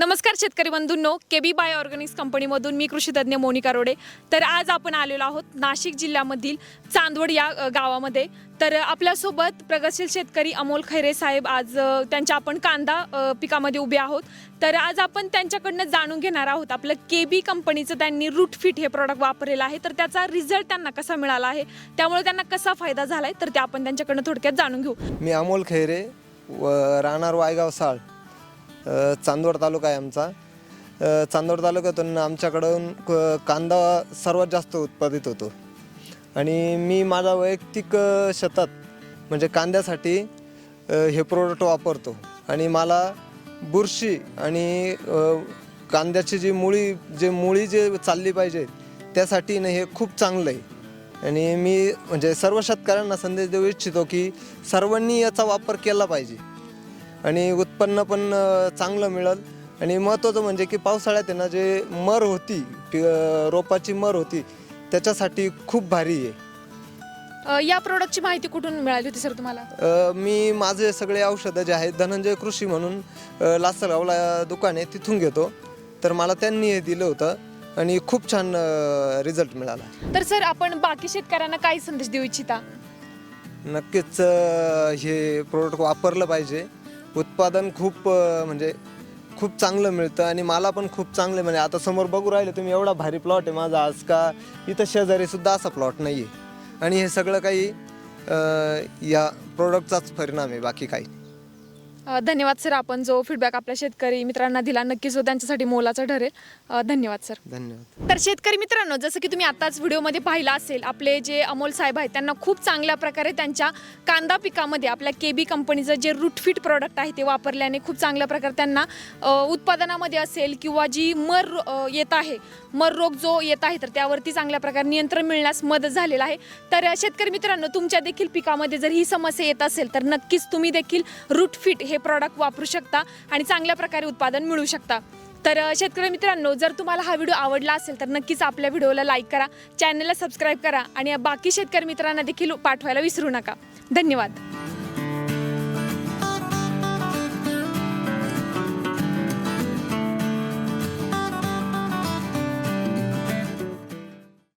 नमस्कार शेतकरी बंधूंनो के बी bye Organics कंपनीमधून मी कृषीतज्ञ मोनिका रोडे. तर आज आपण आलेलो आहोत नाशिक जिल्ह्यामधील चांदवड या गावामध्ये. तर आपल्यासोबत प्रगतशील शेतकरी अमोल खैरे साहेब आज त्यांच्या आपण कांदा पिकामध्ये उभे आहोत. तर आज आपण त्यांच्याकडनं जाणून घेणार आहोत आपलं के बी कंपनीचं त्यांनी रूट फिट हे प्रॉडक्ट वापरलेलं आहे. तर त्याचा रिझल्ट त्यांना कसा मिळाला आहे त्यामुळे त्यांना कसा फायदा झाला आहे तर ते आपण त्यांच्याकडनं थोडक्यात जाणून घेऊ. मी अमोल खैरे व राहणार वायगाव साळ. चांदवड तालुका आहे आमचा. चांदवड तालुक्यातून आमच्याकडून कांदा सर्वात जास्त उत्पादित होतो. आणि मी माझ्या वैयक्तिक शेतात म्हणजे कांद्यासाठी हे प्रोडक्ट वापरतो. आणि मला बुरशी आणि कांद्याची जी मुळी जे मुळी जे चालली पाहिजे त्यासाठीनं हे खूप चांगलं आहे आणि मी म्हणजे सर्व शेतकऱ्यांना संदेश देऊ इच्छितो की सर्वांनी याचा वापर केला पाहिजे. आणि उत्पन्न पण चांगलं मिळेल. आणि महत्त्वाचं म्हणजे की पावसाळ्यात आहे ना जे मर होती रोपाची मर होती त्याच्यासाठी खूप भारी आहे. अ, या प्रोडक्टची माहिती कुठून मिळाली होती सर तुम्हाला? अ, मी माझे सगळे औषधं जे आहेत धनंजय कृषी म्हणून अ, लासलगावला दुकान आहे तिथून घेतो. तर मला त्यांनी हे दिलं होतं आणि खूप छान रिझल्ट मिळाला. तर सर आपण बाकी शेतकऱ्यांना काय संदेश देऊ इच्छिता? नक्कीच अ, हे प्रोडक्ट वापरलं पाहिजे. उत्पादन खूप म्हणजे खूप चांगलं मिळतं आणि मला पण खूप चांगलं म्हणजे आता समोर बघू राहिले तुम्ही एवढा भारी प्लॉट आहे माझा आज का? इथं शेजारीसुद्धा असा प्लॉट नाही आहे आणि हे सगळं काही या प्रोडक्टचाच परिणाम आहे बाकी काही. अ, धन्यवाद सर आपण जो फीडबॅक आपल्या शेतकरी मित्रांना दिला नक्कीच तो त्यांच्यासाठी मोलाचा ठरेल. अ, धन्यवाद सर. धन्यवाद. तर शेतकरी मित्रांनो जसं की तुम्ही आताच व्हिडिओमध्ये पाहिलं असेल आपले जे अमोल साहेब आहेत त्यांना खूप चांगल्या प्रकारे त्यांच्या कांदा पिकामध्ये आपल्या के बी कंपनीचं जे रूटफिट प्रॉडक्ट आहे ते वापरल्याने खूप चांगल्या प्रकारे त्यांना अ, उत्पादनामध्ये असेल किंवा जी मर अ, येत आहे मर रोग जो येत आहे तर त्यावरती चांगल्या प्रकारे नियंत्रण मिळण्यास मदत झालेलं आहे. तर अ, शेतकरी मित्रांनो तुमच्या देखील पिकामध्ये जर ही समस्या येत असेल तर नक्कीच तुम्ही देखील रूटफिट हे हे प्रॉडक्ट वापरू शकता आणि चांगल्या प्रकारे उत्पादन मिळू शकता. तर शेतकरी मित्रांनो जर तुम्हाला हा व्हिडिओ आवडला असेल तर नक्कीच आपल्या व्हिडिओला लाईक करा चॅनलला सबस्क्राईब करा आणि बाकी शेतकरी मित्रांना देखील पाठवायला विसरू नका. धन्यवाद.